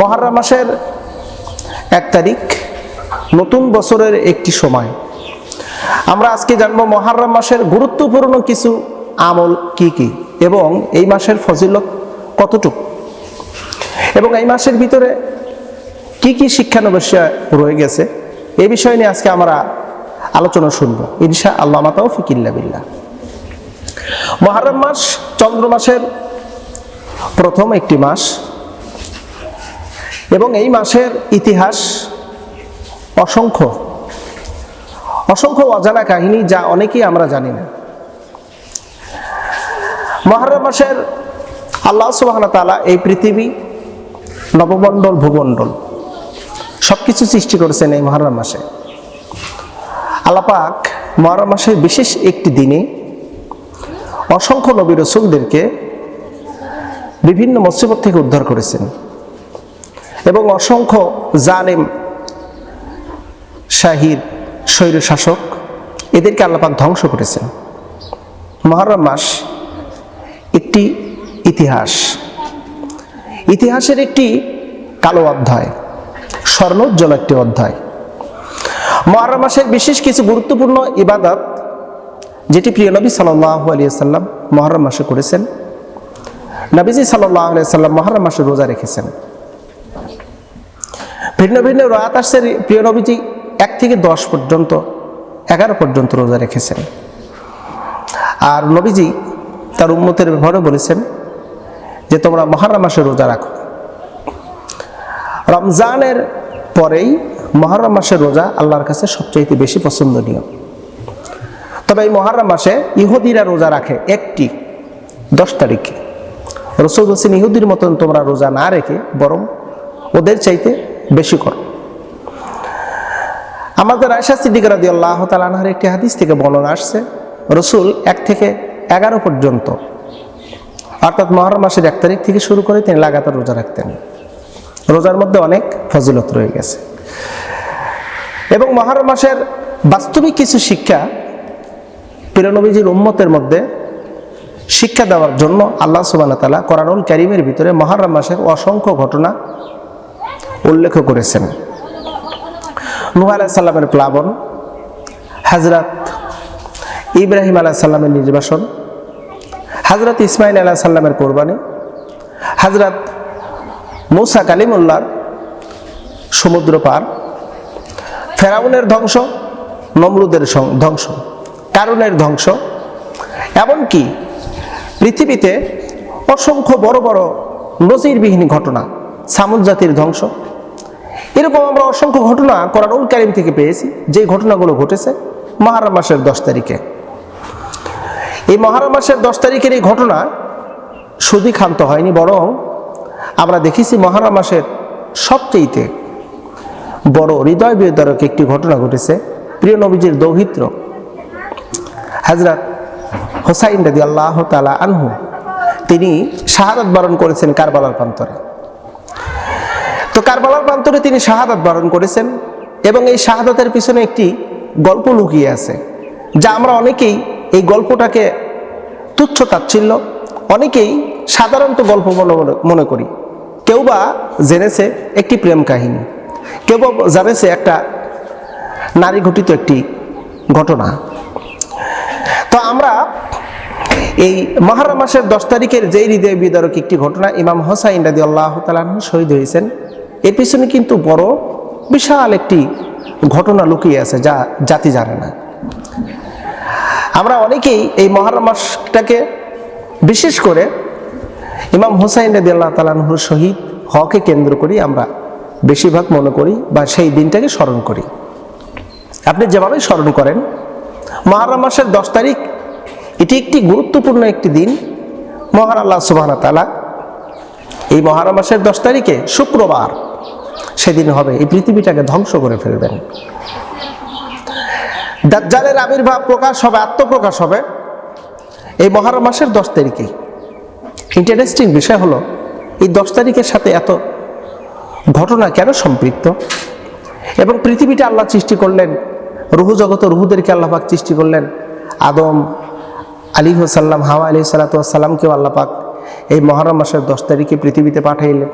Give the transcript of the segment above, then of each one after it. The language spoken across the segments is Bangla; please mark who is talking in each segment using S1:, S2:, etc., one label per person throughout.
S1: মহারম মাসের এক তারিখ, নতুন বছরের একটি সময়। আমরা আজকে জানব মহারম মাসের গুরুত্বপূর্ণ কিছু আমল কি কি এবং এই মাসের ফজিলত কতটুকু। এবং এই মাসের ভিতরে কি কি শিক্ষানবশ্যা রয়ে গেছে, এ বিষয় নিয়ে আজকে আমরা আলোচনা শুনব। ইনশা আল্লাহ মাতাও ফিকিল্লা বিল্লাহ। মহারম মাস চন্দ্র মাসের প্রথম একটি মাস। এবং এই মাসের ইতিহাস অসংখ্য অসংখ্য অজানা কাহিনী যা অনেকেই আমরা জানি না। মহারম মাসের আল্লাহ সুবাহ তালা এই পৃথিবী নবমণ্ডল, ভূমণ্ডল সব কিছু সৃষ্টি করেছেন এই মহারম মাসে। আল্লাপাক মহারম মাসের বিশেষ একটি দিনে অসংখ্য নবী রসুলদেরকে বিভিন্ন মুসিবত থেকে উদ্ধার করেছেন। এবং অসংখ্য জালেম, শাহির, স্বৈর শাসক এদেরকে আল্লাপাক ধ্বংস করেছেন। মহরম মাস একটি ইতিহাস। ইতিহাসের একটি কালো অধ্যায়, স্বর্ণোজ্জ্বল একটি অধ্যায়। মহরম মাসের বিশেষ কিছু গুরুত্বপূর্ণ ইবাদত যেটি প্রিয় নবী সাল্লাহ আলিয়াল্লাম মহরম মাসে করেছেন। নবীজি সাল্লাহ আলিয়াল্লাম মহরম মাসে রোজা রেখেছেন। ভিন্ন ভিন্ন রাত আসছে প্রিয় নবীজি, এক থেকে দশ পর্যন্ত, এগারো পর্যন্ত রোজা রেখেছেন। আর নবীজি তার উন্মতের ব্যাপারে বলেছেন যে, তোমরা মহারম মাসে রোজা রাখো। রমজানের পরেই মহারম মাসের রোজা আল্লাহর কাছে সবচাইতে বেশি পছন্দনীয়। তবে এই মহারম মাসে ইহুদিরা রোজা রাখে একটি, দশ তারিখে। রসুল হোসেন ইহুদির মতন তোমরা রোজা না রেখে বরং ওদের চাইতে বেশি করো। আমাদের আয়সা সিদ্দিক রাদি আল্লাহ তালানহার একটি হাদিস থেকে বর্ণনা আসছে, রসুল এক থেকে এগারো পর্যন্ত, অর্থাৎ মহরম মাসের এক তারিখ থেকে শুরু করে তিনি লাগাতার রোজা রাখতেন। রোজার মধ্যে অনেক ফজিলত রয়ে গেছে। এবং মহরম মাসের বাস্তবিক কিছু শিক্ষা পিরানবীজির উম্মতের মধ্যে শিক্ষা দেওয়ার জন্য আল্লাহ সুবান তালা কোরআনুল ক্যারিমের ভিতরে মহরম মাসের অসংখ্য ঘটনা উল্লেখ করেছেন। নুহ আলাহিসাল্লামের প্লাবন হাজরাত ইব্রাহিম আলাহ সাল্লামের নির্বাসন হাজরত ইসমাইল আলাহ সাল্লামের কোরবানি হাজরত মৌসা কালিমুল্লার সমুদ্র পার, ফেরাউনের ধ্বংস, নমরুদের ধ্বংস কারণের ধ্বংস, এমনকি পৃথিবীতে অসংখ্য বড় বড় নজিরবিহীন ঘটনা সামুদ জাতির ধ্বংস। এরকম আমরা অসংখ্য ঘটনা কোরআনুল কারিম থেকে পেয়েছি, যে ঘটনাগুলো ঘটেছে মহারম মাসের দশ তারিখে। এই মহারম মাসের দশ তারিখের এই ঘটনা শুধু ক্ষান্ত হয়নি, বরং আমরা দেখেছি মহারম মাসের সবচেয়েতে বড় হৃদয় বিদারক একটি ঘটনা ঘটেছে। প্রিয় নবীজির দৌহিত্র হাজরাত হোসাইন রাদি আল্লাহ তালা আনহু, তিনি শাহাদাত বরণ করেছেন কারবালার প্রান্তরে। তো কারবালার প্রান্তরে তিনি শাহাদাত বরণ করেছেন এবং এই শাহাদাতের পিছনে একটি গল্প লুকিয়ে আছে, যা আমরা অনেকেই এই গল্পটাকে তুচ্ছ তাচ্ছিল্য, অনেকেই সাধারণত গল্প মনে করি। কেউ বা জেনেছে একটি প্রেম কাহিনী, কেউ বা জানেছে একটা নারী ঘটিত একটি ঘটনা। তো আমরা এই মহারম মাসের দশ তারিখের যেই হৃদয় বিদারক একটি ঘটনা ইমাম হোসাইন রাদি আল্লাহ তালাহ শহীদ হয়েছেন। এর পিছনে কিন্তু বড় বিশাল একটি ঘটনা লুকিয়ে আছে, যা জাতি জানে না। আমরা অনেকেই এই মহারম মাসটাকে বিশেষ করে ইমাম হুসাইন রাদি আল্লাহ তালাহুর শহীদ হকে কেন্দ্র করি আমরা বেশিরভাগ মনে করি বা সেই দিনটাকে স্মরণ করি। আপনি যেভাবে স্মরণ করেন, মহারাম মাসের দশ তারিখ, এটি একটি গুরুত্বপূর্ণ একটি দিন। মহান আল্লাহ সুবাহ তালা এই মহারম মাসের দশ তারিখে শুক্রবার সেদিন হবে। এই পৃথিবীটাকে ধ্বংস করে ফেলবেন। দাজ্জালের আবির্ভাব প্রকাশ হবে, আত্মপ্রকাশ হবে এই মহারম মাসের দশ তারিখেই ইন্টারেস্টিং বিষয় হলো, এই দশ তারিখের সাথে এত ঘটনা কেন সম্পৃক্ত? এবং পৃথিবীটা আল্লাহ সৃষ্টি করলেন, রুহু জগত রুহুদেরকে আল্লাপাক সৃষ্টি করলেন। আদম আলী সাল্লাম হাওয়া আলী সাল্লাতামকেও আল্লাপাক এই মহরম মাসের দশ তারিখে পৃথিবীতে পাঠাইলেন।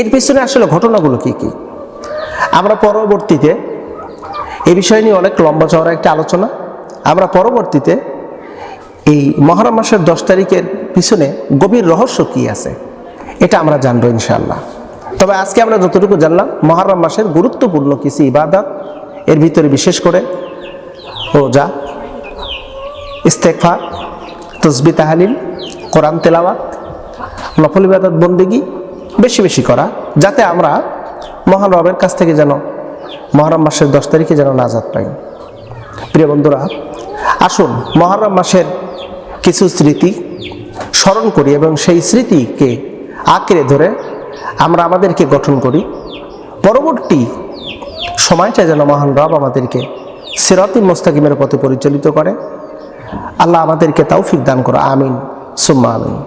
S1: এর পিছনে আসলে ঘটনাগুলো কি কি? আমরা পরবর্তীতে এই বিষয় নিয়ে অনেক লম্বা চওড়া একটা আলোচনা। আমরা পরবর্তীতে এই মহরম মাসের দশ তারিখের পিছনে গভীর রহস্য কি আছে? এটা আমরা জানব ইনশাআল্লাহ। তবে আজকে আমরা যতটুকু জানলাম, মহরম মাসের গুরুত্বপূর্ণ কিছু ইবাদত, এর ভিতরে বিশেষ করে রোজা ইস্তেকফা তসবি তাহালিল, কোরআন তেলাওয়াত, নফল ইবাদত বন্দেগি বেশি বেশি করা, যাতে আমরা মহান রবের কাছ থেকে যেন মহরম মাসের দশ তারিখে যেন নাজাদ পাই। প্রিয় বন্ধুরা, আসুন মহরম মাসের কিছু স্মৃতি স্মরণ করি এবং সেই স্মৃতিকে আঁকড়ে ধরে আমরা আমাদেরকে গঠন করি। পরবর্তী সময়টা যেন মহান রব আমাদেরকে সিরাতুল মোস্তাকিমের পথে পরিচালিত করে। আল্লাহ আমাদেরকে তৌফিক দান করো, আমিন। সুম্মা আমিন।